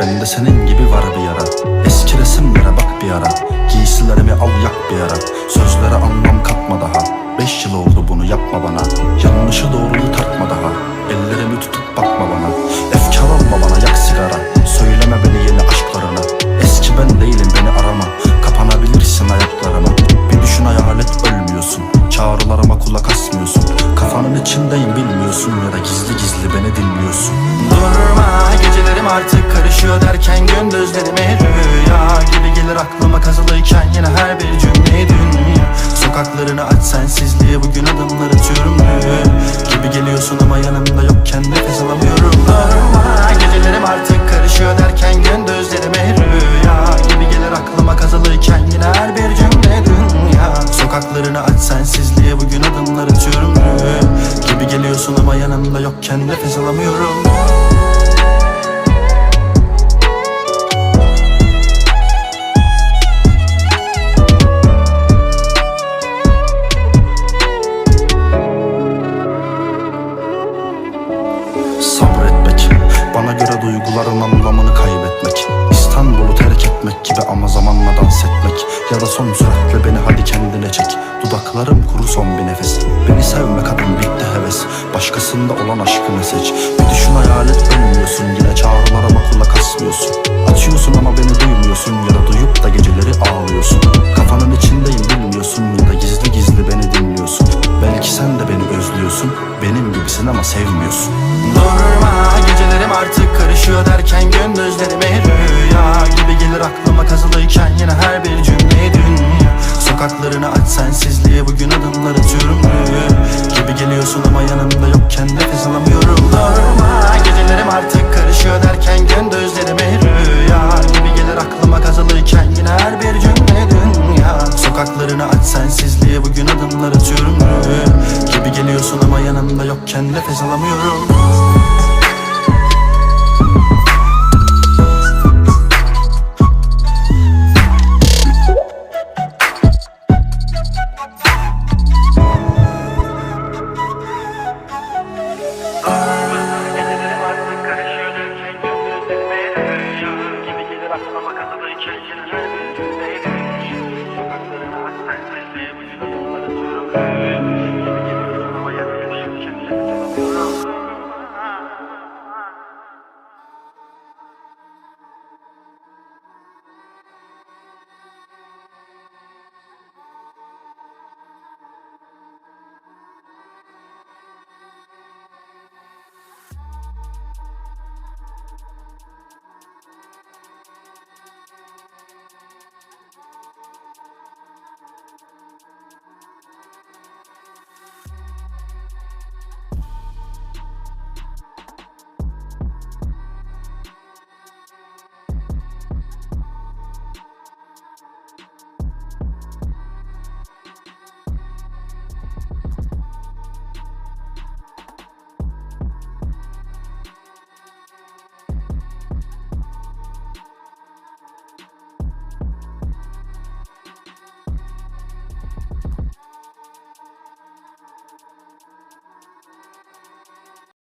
Bende senin gibi var bir yara. Eski resimlere bak bir ara. Giysilerimi al yak bir ara. Sözlere anlam katma daha. Beş yıl oldu bunu yapma bana. Yanlışı doğruyu tartma daha. Ellerimi tutup bakma bana. Efkar olma bana yak sigara. Söyleme beni yeni aşklarına. Eski ben değilim beni arama. Kapanabilirsin ayaklarıma Bir düşün hayalet ölmüyorsun. Çağrılarıma kulak asmıyorsun. Kafanın içindeyim bilmiyorsun Ya da gizli gizli beni dinliyorsun. Durma gecelerim artık karışıyor derken Gündüzlerime rüya gibi gelir aklıma kazılıyken Yine her bir cümle dünya. Sokaklarını aç sensizliğe bugün adımlar Duyguların anlamını kaybetmek İstanbul'u terk etmek gibi ama zamanla dans etmek. Ya da son süratle beni hadi kendine çek. Dudaklarım kuru son bir nefes. Beni sevme kadın bitti heves. Başkasında olan aşkını seç. Bir düşün hayal et ölmüyorsun. Yine çağrılarıma kulak asmıyorsun. Uçuyor derken gündüzlerime rüya Gibi gelir aklıma kazılıyken yine her bir cümleyi dünya. Sokaklarını aç sensizliğe bugün adımlar atıyorum Gibi geliyorsun ama yanımda yokken nefes alamıyorum. Durma gecelerim artık karışıyor derken gündüzlerime rüya Gibi gelir aklıma kazılıyken yine her bir cümle dünya. Sokaklarını aç sensizliğe bugün adımlar atıyorum Gibi geliyorsun ama yanımda yokken nefes alamıyorum. family.